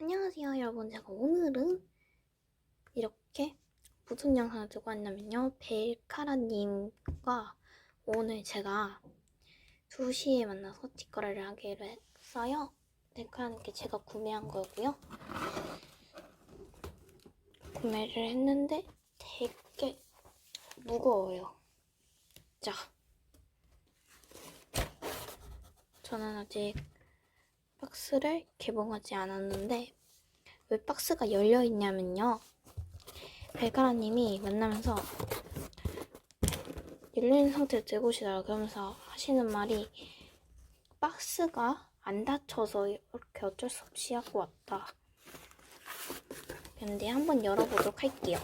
안녕하세요 여러분. 제가 오늘은 이렇게 무슨 영상을 들고 왔냐면요. 벨카라님과 오늘 제가 2시에 만나서 뒷거래를 하기로 했어요. 벨카라님께 제가 구매한 거고요. 구매를 했는데 되게 무거워요. 자 저는 아직 박스를 개봉하지 않았는데 왜 박스가 열려 있냐면요. 벨가라님이 만나면서 열린 상태로 들고 오시더라 그러면서 하시는 말이 박스가 안 닫혀서 이렇게 어쩔 수 없이 하고 왔다. 근데 한번 열어보도록 할게요.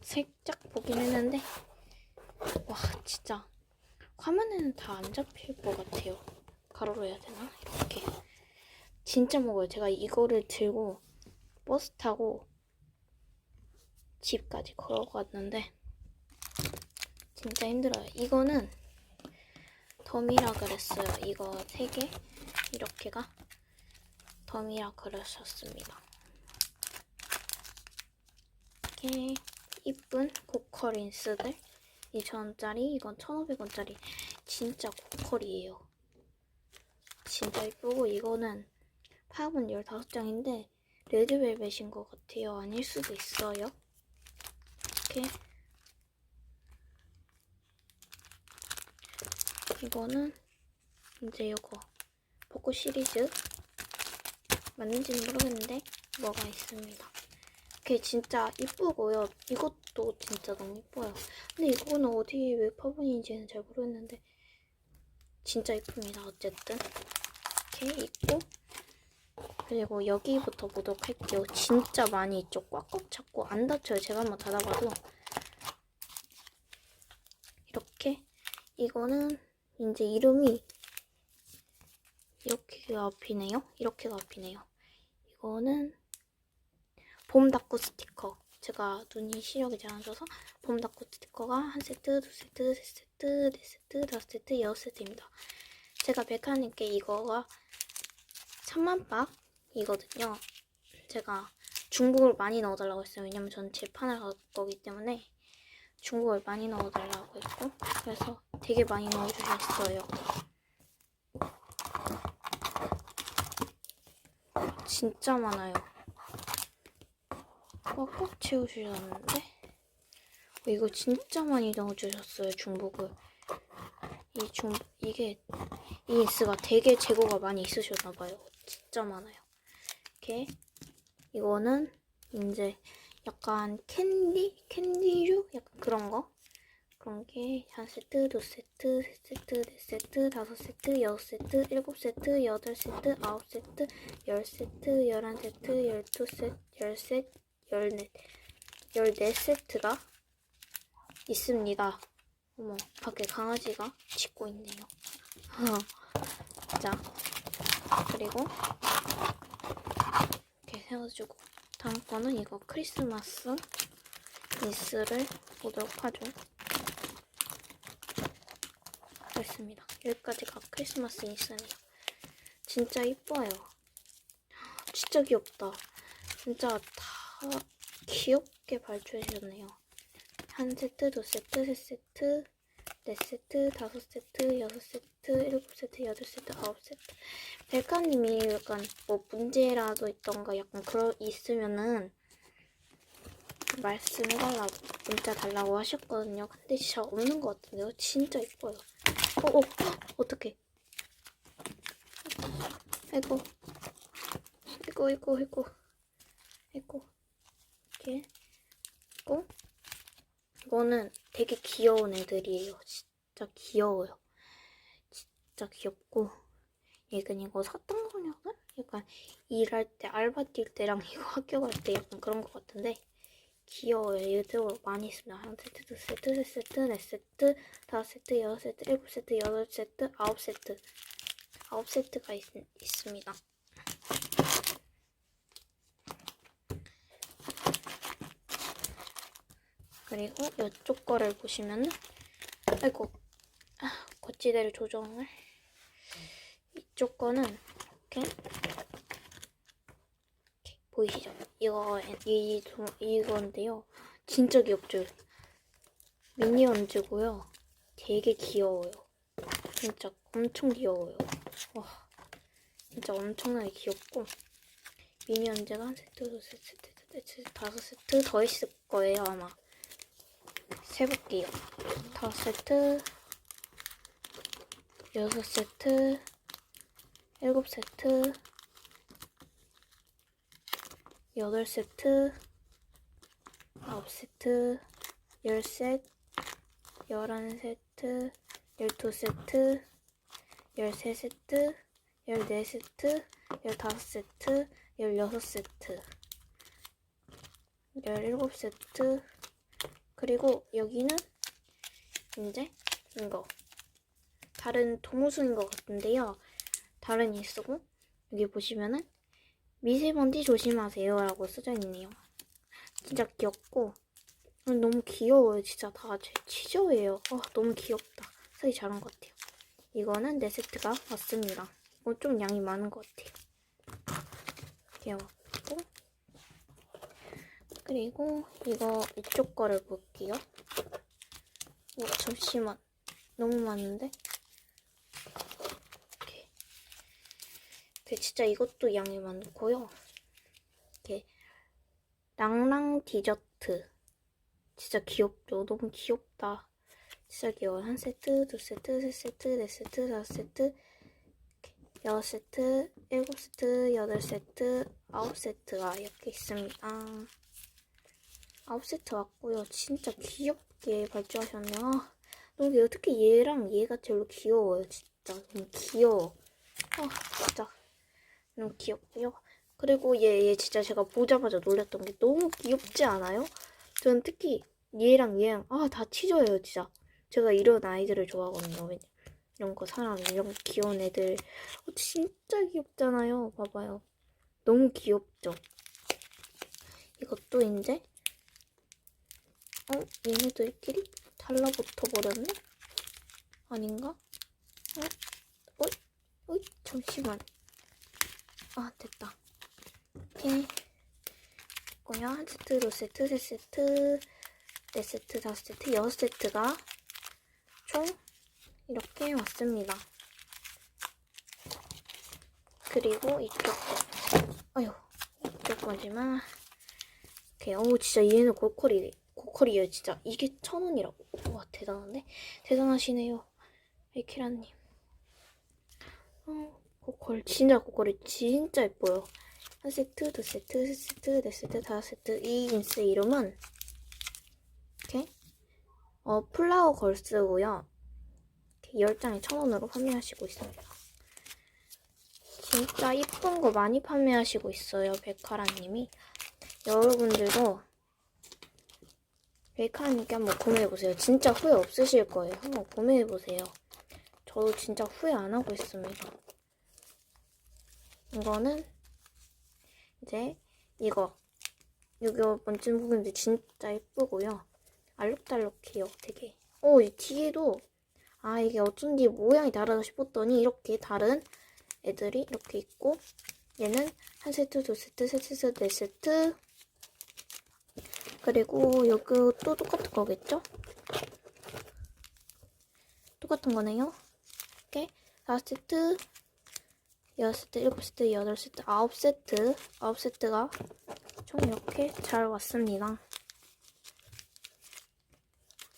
살짝 보긴 했는데 와 진짜 화면에는 다 안 잡힐 것 같아요. 가로로 해야 되나? 이렇게. 진짜 무거워요. 제가 이거를 들고 버스 타고 집까지 걸어갔는데 진짜 힘들어요. 이거는 덤이라 그랬어요. 이거 세개 이렇게가 덤이라 그러셨습니다. 이렇게 이쁜 고커 린스들 2,000원짜리 이건 1,500원짜리 진짜 고컬이에요. 진짜 이쁘고 이거는 파업은 15장인데 레드벨벳인 것 같아요. 아닐 수도 있어요. 이렇게 이거는 이제 이거 벚꽃 시리즈 맞는지는 모르겠는데 뭐가 있습니다. 이게 진짜 이쁘고요. 이것도 진짜 너무 이뻐요. 근데 이거는 어디 웹화분인지는 잘 모르겠는데 진짜 이쁩니다. 어쨌든 이렇게 있고 그리고 여기부터 보도록 할게요. 진짜 많이 있죠. 꽉꽉 잡고 안 닫혀요. 제가 한번 닫아봐도 이렇게 이거는 이제 이름이 이렇게가 앞이네요. 이렇게가 앞이네요. 이거는 봄 닫고 스티커. 제가 눈이 시력이 잘 안 좋아서 봄 닫고 스티커가 한 세트, 두 세트, 세 세트, 네 세트, 다섯 세트, 여섯 세트입니다. 제가 백화님께 이거가 3만 박 이거든요. 제가 중국을 많이 넣어달라고 했어요. 왜냐면 저는 재판을 갈 거기 때문에 중국을 많이 넣어달라고 했고 그래서 되게 많이 넣어주셨어요. 진짜 많아요. 꽉꽉 채우시셨는데 어, 이거 진짜 많이 넣어주셨어요. 중복을 이 중 이게 이 인스가 되게 재고가 많이 있으셨나봐요. 진짜 많아요. 이렇게 이거는 이제 약간 캔디 캔디류 약간 그런 거 그런 게 한 세트, 두 세트, 세 세트, 네 세트, 다섯 세트, 여섯 세트, 일곱 세트, 여덟 세트, 아홉 세트, 열 세트, 열한 세트, 열두 세트, 열셋, 열넷, 열네 세트가 있습니다. 어머, 밖에 강아지가 짖고 있네요. 자, 그리고 세워주고 다음 거는 이거 크리스마스 리스를 보도록 하죠. 됐습니다. 여기까지가 크리스마스 리스입니다. 진짜 이뻐요. 진짜 귀엽다. 진짜 다 귀엽게 발주해주셨네요. 한 세트, 두 세트, 세 세트, 네 세트, 다섯 세트, 여섯 세트, 일곱 세트, 여덟 세트, 아홉 세트. 벨카님이 약간 뭐 문제라도 있던가 약간 그러 있으면은 말씀해달라고 문자 달라고 하셨거든요. 근데 진짜 없는 것 같은데요. 진짜 이뻐요. 어, 어, 어떡해. 아이고, 아이고, 아이고, 아이고, 아이고, 이렇게 있고. 이거는 되게 귀여운 애들이에요. 진짜 귀여워요. 진짜 귀엽고 얘는 이거 거냐고? 약간 일할 때 알바 뛸 때랑 이거 학교 갈 때 약간 그런 것 같은데 귀여워요. 얘들 많이 있습니다. 한 세트, 두 세트, 세 세트, 네 세트, 다섯 세트, 여섯 세트, 일곱 세트, 여덟 세트, 아홉 세트 아홉 세트가 있, 있습니다. 그리고 이쪽 거를 보시면은 아이고 아, 거치대를 조정을 이쪽 거는 이렇게, 이렇게 보이시죠? 이거 이, 도- 이건데요. 진짜 귀엽죠? 미니언즈고요. 되게 귀여워요. 진짜 엄청 귀여워요. 와, 진짜 엄청나게 귀엽고 미니언즈가 한 세트, 두 세트, 세 세트, 네 세트, 다섯 세트 더 있을 거예요 아마. 세볼게요. 다섯 세트, 여섯 세트, 일곱 세트, 여덟 세트, 아홉 세트, 열 세트, 열한 세트, 열두 세트, 열세 세트, 열네 세트, 열다섯 세트, 열여섯 세트, 열일곱 세트, 그리고 여기는 이제 이거 다른 동호수인 것 같은데요. 다른 일수고 여기 보시면은 미세먼지 조심하세요 라고 써져 있네요. 진짜 귀엽고 음, 너무 귀여워요. 진짜 다 제 치저예요. 아, 너무 귀엽다. 쓰기 잘한 것 같아요. 이거는 네 세트가 왔습니다. 이거 좀 양이 많은 것 같아요. 귀여웠고 그리고 이거 이쪽 거를 볼게요. 어, 잠시만. 너무 많은데? 이렇게. 그 진짜 이것도 양이 많고요. 이렇게 랑랑 디저트. 진짜 귀엽죠? 너무 귀엽다. 진짜 귀여워. 한 세트, 두 세트, 세 세트, 네 세트, 다섯 세트, 여섯 세트, 일곱 세트, 여덟 세트, 아홉 세트가 이렇게 있습니다. 아홉 세트 왔고요. 진짜 귀엽게 발주하셨네요. 아, 너무 귀여워. 특히 얘랑 얘가 제일 귀여워요. 진짜 너무 귀여워. 아 진짜 너무 귀엽고요. 그리고 얘, 얘 진짜 제가 보자마자 놀랐던 게 너무 귀엽지 않아요? 저는 특히 얘랑 얘랑 아다 치져요 진짜. 제가 이런 아이들을 좋아하거든요. 왜냐 이런 거 사람 이런 거 귀여운 애들 어, 진짜 귀엽잖아요. 봐봐요. 너무 귀엽죠. 이것도 이제 어? 얘네들끼리 달라붙어 버렸네? 아닌가? 어? 어이? 어이? 잠시만. 아, 됐다. 이렇게. 있고요. 한 세트, 두 세트, 세 세트, 네 세트, 다섯 세트, 여섯 세트가 총 이렇게 왔습니다. 그리고 이쪽 거. 아유, 이쪽 거지만. 이렇게, 어우, 진짜 얘는 고퀄이, 고퀄이에요, 진짜. 이게 천 원이라고. 와, 대단한데? 대단하시네요. 에키라님. 어, 고퀄, 진짜 고퀄이 진짜 예뻐요. 한 세트, 두 세트, 세 세트, 네 세트, 다섯 세트. 이 인스 이름은, 이렇게, 어, 플라워 걸스고요. 이렇게 10장에 천 원으로 판매하시고 있습니다. 진짜 이쁜 거 많이 판매하시고 있어요, 백화라님이. 여러분들도 베이카님께 한번 구매해보세요. 진짜 후회 없으실 거예요. 한번 구매해보세요. 저도 진짜 후회 안 하고 있습니다. 이거는 이제 이거 이거 먼진 부분도 진짜 예쁘고요. 알록달록 해요. 되게. 오, 이 뒤에도 아 이게 어쩐지 모양이 다르다 싶었더니 이렇게 다른 애들이 이렇게 있고 얘는 한 세트, 두 세트, 세 세트, 네 세트 그리고 여기 또 똑같은 거겠죠? 똑같은 거네요. 이렇게 다섯 세트, 여섯 세트, 일곱 세트, 여덟 세트, 아홉 세트, 아홉 세트가 총 이렇게 잘 왔습니다.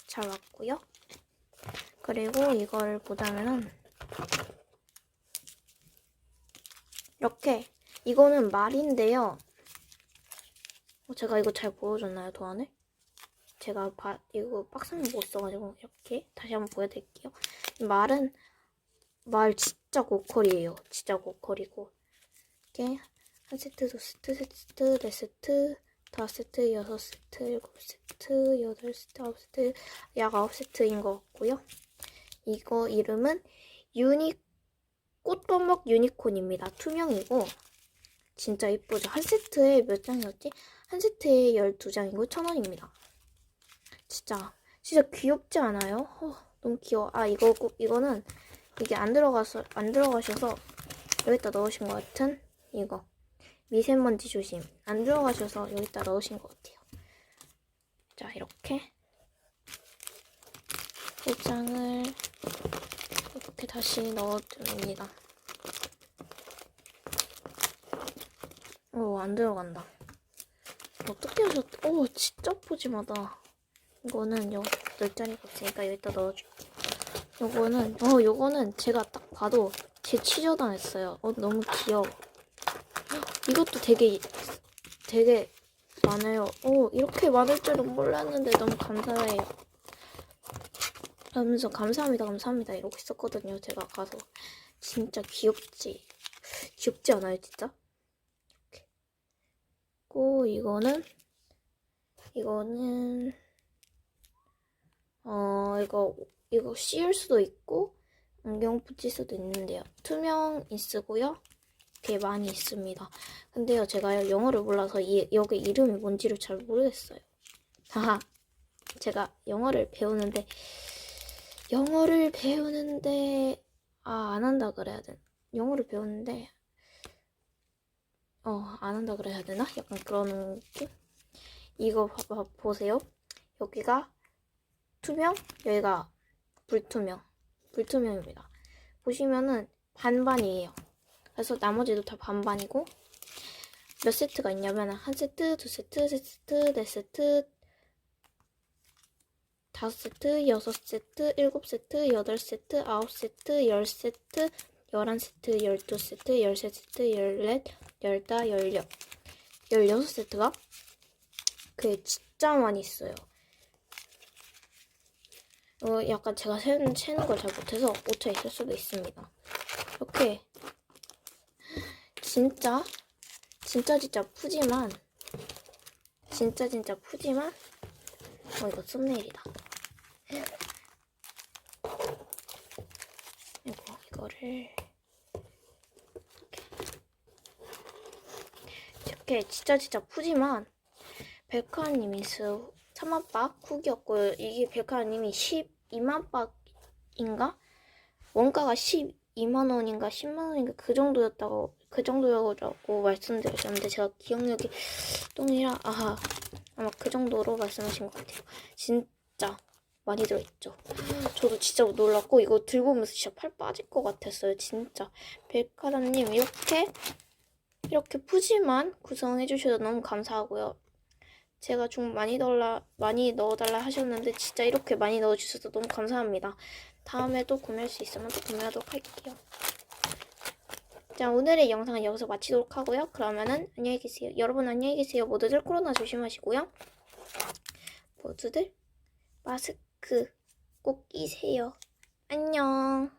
잘 왔고요. 그리고 이걸 보자면은 이렇게 이거는 말인데요. 어, 제가 이거 잘 보여줬나요, 도안을? 제가 바, 이거 박스는 못 써가지고 이렇게 다시 한번 보여드릴게요. 이 말은 말 진짜 고퀄이에요. 진짜 고퀄이고 이렇게 한 세트, 두 세트, 세 세트, 네 세트, 다섯 세트, 여섯 세트, 일곱 세트, 여덟 세트, 아홉 세트, 약 아홉 세트인 것 같고요. 이거 이름은 유니 꽃범벅 유니콘입니다. 투명이고 진짜 이쁘죠? 한 세트에 몇 장이었지? 한 세트에 12장이고 1000원입니다. 진짜 진짜 귀엽지 않아요? 어, 너무 귀여워. 아 이거 꼭 이거는 이게 안 들어가서 안 들어가셔서 여기다 넣으신 것 같은 이거 미세먼지 조심. 안 들어가셔서 여기다 넣으신 것 같아요. 자, 이렇게 포장을 이렇게 다시 넣어줍니다. 오, 안 들어간다. 어떻게 하셨, 오, 진짜 푸짐하다. 이거는 요, 넣을 자리가 없으니까 여기다 넣어줄게요. 요거는, 어, 요거는 제가 딱 봐도 제 취저당했어요. 어, 너무 귀여워. 헉, 이것도 되게, 되게 많아요. 오, 이렇게 많을 줄은 몰랐는데 너무 감사해요. 하면서 감사합니다, 감사합니다. 이러고 있었거든요. 제가 가서. 진짜 귀엽지? 귀엽지 않아요, 진짜? 이렇게. 고, 이거는, 이거는, 어, 이거, 이거 씌울 수도 있고, 안경 붙일 수도 있는데요. 투명 인스고요. 이렇게 많이 있습니다. 근데요, 제가 영어를 몰라서 이, 여기 이름이 뭔지를 잘 모르겠어요. 하하. 제가 영어를 배우는데, 영어를 배우는데, 아, 안 한다 그래야 돼. 영어를 배우는데, 어, 안 한다 그래야 되나? 약간 그런 느낌? 이거 봐, 봐, 보세요. 여기가 투명, 여기가 불투명. 불투명입니다. 보시면은 반반이에요. 그래서 나머지도 다 반반이고, 몇 세트가 있냐면, 한 세트, 두 세트, 세 세트, 네 세트, 다섯 세트, 여섯 세트, 일곱 세트, 여덟 세트, 아홉 세트, 열 세트, 열한 세트, 열두 세트, 열세 세트, 열넷, 열다, 열여, 열여섯 세트가 그게 진짜 많이 있어요. 어, 약간 제가 세는, 세는 걸 잘 못해서 오차 있을 수도 있습니다. 이렇게 진짜 진짜 진짜 푸지만 진짜 진짜 푸지만 어 이거 썸네일이다. 이거 이거를 이렇게 진짜 진짜 푸지만 백화님이 쓰 3만 박 쿡이었고요. 이게 백화님이 12만 박인가? 원가가 12만 원인가 10만 원인가 그 정도였다고 그 정도라고 말씀드렸는데 제가 기억력이 똥이라 아하 아마 그 정도로 말씀하신 것 같아요. 진짜 많이 들어있죠. 저도 진짜 놀랐고 이거 들고 오면서 진짜 팔 빠질 것 같았어요. 진짜 백화점님 이렇게 이렇게 푸짐한 구성해 주셔서 너무 감사하고요. 제가 좀 많이 넣어라 많이 넣어달라 하셨는데 진짜 이렇게 많이 넣어주셔서 너무 감사합니다. 다음에 또 구매할 수 있으면 또 구매하도록 할게요. 자 오늘의 영상은 여기서 마치도록 하고요. 그러면은 안녕히 계세요. 여러분 안녕히 계세요. 모두들 코로나 조심하시고요. 모두들 마스크 꼭 끼세요. 안녕.